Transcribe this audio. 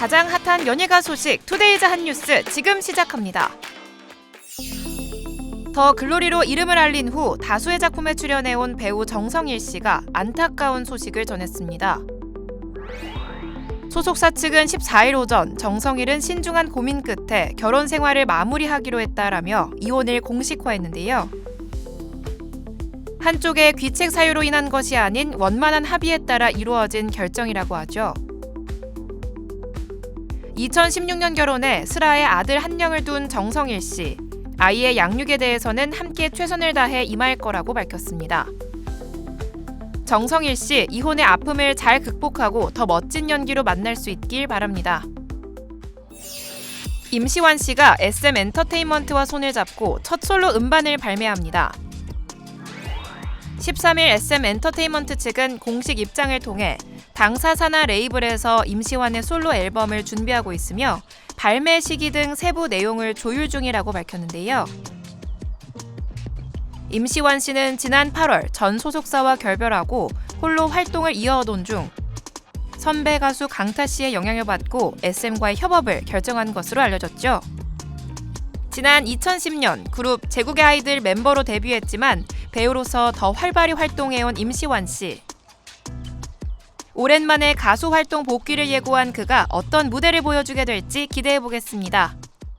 가장 핫한 연예가 소식 투데이즈 한 뉴스 지금 시작합니다. 더 글로리로 이름을 알린 후 다수의 작품에 출연해온 배우 정성일 씨가 안타까운 소식을 전했습니다. 소속사 측은 14일 오전 정성일은 신중한 고민 끝에 결혼 생활을 마무리하기로 했다라며 이혼을 공식화했는데요. 한쪽의 귀책 사유로 인한 것이 아닌 원만한 합의에 따라 이루어진 결정이라고 하죠. 2016년 결혼해 슬아의 아들 한 명을 둔 정성일 씨. 아이의 양육에 대해서는 함께 최선을 다해 임할 거라고 밝혔습니다. 정성일 씨 이혼의 아픔을 잘 극복하고 더 멋진 연기로 만날 수 있길 바랍니다. 임시완 씨가 SM 엔터테인먼트와 손을 잡고 첫 솔로 음반을 발매합니다. 13일 SM 엔터테인먼트 측은 공식 입장을 통해 당사 산하 레이블에서 임시완의 솔로 앨범을 준비하고 있으며 발매 시기 등 세부 내용을 조율 중이라고 밝혔는데요. 임시완 씨는 지난 8월 전 소속사와 결별하고 홀로 활동을 이어오던 중 선배 가수 강타 씨의 영향을 받고 SM과의 협업을 결정한 것으로 알려졌죠. 지난 2010년 그룹 제국의 아이들 멤버로 데뷔했지만 배우로서 더 활발히 활동해온 임시완 씨. 오랜만에 가수 활동 복귀를 예고한 그가 어떤 무대를 보여주게 될지 기대해 보겠습니다.